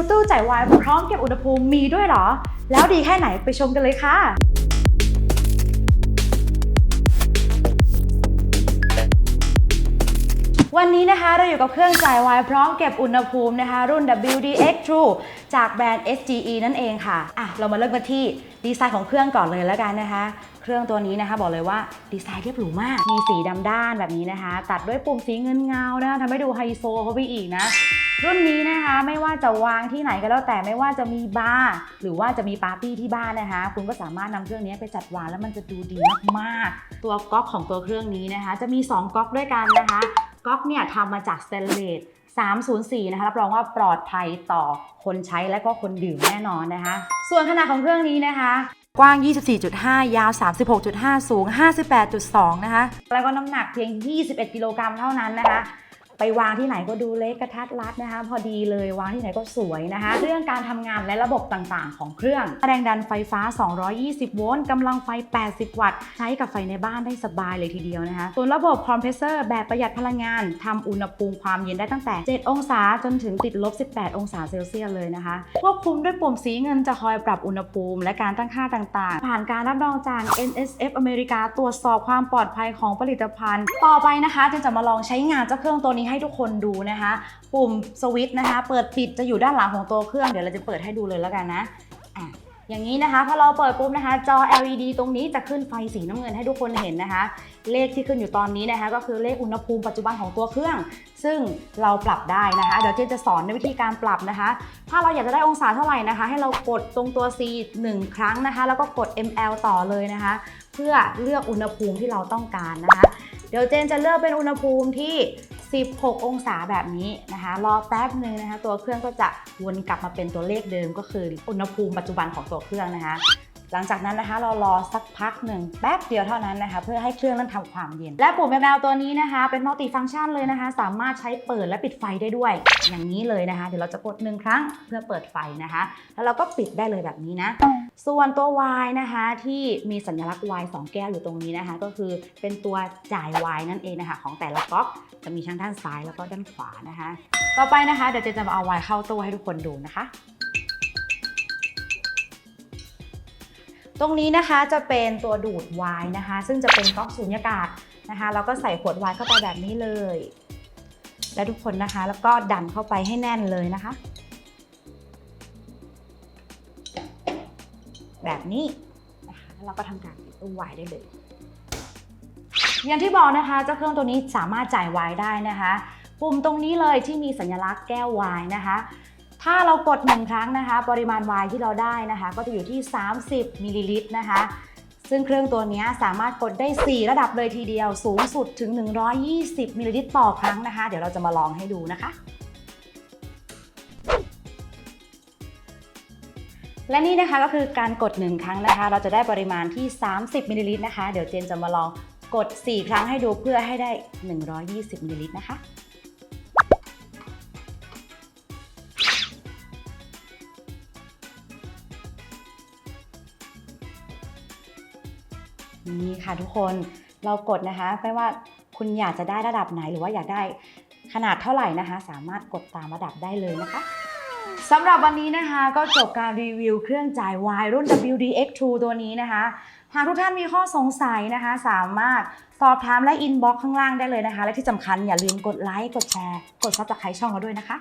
ลตู้จ่ายวายพร้อมเก็บอุณหภูมิมีด้วยเหรอ แล้วดีแค่ไหนไปชมกันเลยค่ะวันนี้นะคะเราอยู่กับเครื่องจ่ายวายพร้อมเก็บอุณหภูมินะคะ รุ่น WDX True จากแบรนด์ SGE นั่นเองค่ะอะ เรามาเริ่มกันที่ดีไซน์ของเครื่องก่อนเลยแล้วกันนะคะ เครื่องตัวนี้นะคะบอกเลยว่าดีไซน์เรียบหรูมาก มีสีดำด้านแบบนี้นะคะ ตัดด้วยปุ่มสีเงินเงานะคะทำให้ดูไฮโซเข้าไปอีกนะ รุ่นนี้นะคะไม่ว่าจะวางที่ไหนก็แล้วแต่ไม่ว่าจะมีบาร์หรือว่าจะมีปาร์ตี้ที่บ้านนะคะ คุณก็สามารถนำเครื่องนี้ไปจัดวางแล้วมันจะดูดีมากๆ ตัวก๊อกของตัวเครื่องนี้นะคะ จะมี 2ก๊อกด้วยกันนะคะก๊อกเนี่ยทำมาจากสเตนเลส304 นะคะรับรองว่าปลอดภัยต่อคนใช้และก็คนดื่มแน่นอนนะคะ ส่วนขนาดของเครื่องนี้นะคะ กว้าง 24.5 ยาว 36.5 สูง 58.2 นะคะ แล้วก็น้ำหนักเพียง 21 กิโลกรัมเท่านั้นนะคะ ไปวางที่ไหนก็ดูเล็กกระทัดรัดนะคะ พอดีเลยวางที่ไหนก็สวยนะคะ เรื่องการทำงานและระบบต่างๆ ของเครื่องแรงดันไฟฟ้า 220 โวลต์กำลังไฟ 80 วัตต์ ใช้กับไฟในบ้านได้สบายเลยทีเดียวนะคะ ส่วนระบบคอมเพรสเซอร์แบบประหยัดพลังงานทำอุณหภูมิความเย็นได้ตั้งแต่ 7 องศาจนถึงติดลบ 18 องศาเซลเซียสเลยนะคะ ควบคุมด้วยปุ่มสีเงินจะคอยปรับอุณหภูมิ และการตั้งค่าต่างๆ ผ่านการรับรองจาก NSF อเมริกาตรวจสอบความปลอดภัยของผลิตภัณฑ์ ต่อไปนะคะจนจะมาลองใช้งานเจ้าเครื่องตัวนี้ให้ทุกคนดูนะคะ ปุ่มสวิตช์นะคะ เปิดปิดจะอยู่ด้านหลังของตัวเครื่อง เดี๋ยวเราจะเปิดให้ดูเลยแล้วกันนะอะอย่างนี้นะคะพอเราเปิดปุ๊บนะคะ จอ LED ตรงนี้จะขึ้นไฟสีน้ำเงินให้ทุกคนเห็นนะคะ เลขที่ขึ้นอยู่ตอนนี้นะคะ ก็คือเลขอุณหภูมิปัจจุบันของตัวเครื่อง ซึ่งเราปรับได้นะคะ เดี๋ยวเจนจะสอนในวิธีการปรับนะคะ ถ้าเราอยากจะได้องศาเท่าไหร่นะคะ ให้เรากดตรงตัว C 1 ครั้งนะคะ แล้วก็กด ML ต่อเลยนะคะ เพื่อเลือกอุณหภูมิที่เราต้องการนะคะ เดี๋ยวเจนจะเลือกเป็นอุณหภูมิที่ 16 องศาแบบนี้นะคะรอแป๊บหนึ่งนะคะ ตัวเครื่องก็จะวนกลับมาเป็นตัวเลขเดิมก็คืออุณหภูมิปัจจุบันของตัวเครื่องนะคะ หลังจากนั้นนะคะเรารอสักพักหนึ่งแป๊บเดียวเท่านั้นนะคะ เพื่อให้เครื่องนั้นทำความเย็น และปุ่มแมวตัวนี้นะคะ เป็นมัลติฟัง c t ชันเลยนะคะ สามารถใช้เปิดและปิดไฟได้ด้วย อย่างนี้เลยนะคะ เดี๋ยวเราจะกดหนึ่งครั้งเพื่อเปิดไฟนะคะ แล้วเราก็ปิดได้เลยแบบนี้นะส่วนตัว Y นะคะที่มีสัญลักษณ์ Y 2 แก้วอยู่ตรงนี้นะคะ ก็คือเป็นตัวจ่าย Y นั่นเองนะคะ ของแต่ละก๊อกจะมีทั้งด้านซ้ายแล้วก็ด้านขวานะคะ ต่อไปนะคะเดี๋ยวเจนจะมาเอา Y เข้าตู้ให้ทุกคนดูนะคะ ตรงนี้นะคะจะเป็นตัวดูดไวน์นะคะ ซึ่งจะเป็นก๊อกสูญญากาศนะคะแล้วก็ใส่ขวดไวน์เข้าไปแบบนี้เลย และทุกคนนะคะ แล้วก็ดันเข้าไปให้แน่นเลยนะคะ แบบนี้นะคะแล้วเราก็ทำการปิดตู้ไวน์ได้เลย อย่างที่บอกนะคะเจ้าเครื่องตัวนี้สามารถจ่ายไวน์ได้นะคะ ปุ่มตรงนี้เลยที่มีสัญลักษณ์แก้วไวน์นะคะ ถ้าเรากดหนึ่งครั้งนะคะ ปริมาณไวน์ที่เราได้นะคะ ก็จะอยู่ที่ 30มิลลิลิตรนะคะ ซึ่งเครื่องตัวนี้สามารถกดได้ 4 ระดับเลยทีเดียว สูงสุดถึง 120มิลลิลิตรต่อครั้งนะคะ เดี๋ยวเราจะมาลองให้ดูนะคะและนี่นะคะก็คือการกด 1 ครั้งนะคะ เราจะได้ปริมาณที่ 30มิลลิลิตรนะคะ เดี๋ยวเจนจะมาลองกด 4 ครั้งให้ดูเพื่อให้ได้ 120มิลลิลิตรนะคะ นี่ค่ะทุกคนเรากดนะคะไม่ว่าคุณอยากจะได้ระดับไหนหรือว่าอยากได้ขนาดเท่าไหร่นะคะ สามารถกดตามระดับได้เลยนะคะสำหรับวันนี้นะคะก็จบการรีวิวเครื่องจ่ายวายรุ่น WDX2 ตัวนี้นะคะ หากทุกท่านมีข้อสงสัยนะคะ สามารถสอบถามและอินบ็อกข้างล่างได้เลยนะคะ และที่สำคัญอย่าลืมกดไลค์กดแชร์ กดซับสไครต์ช่องเราด้วยนะคะ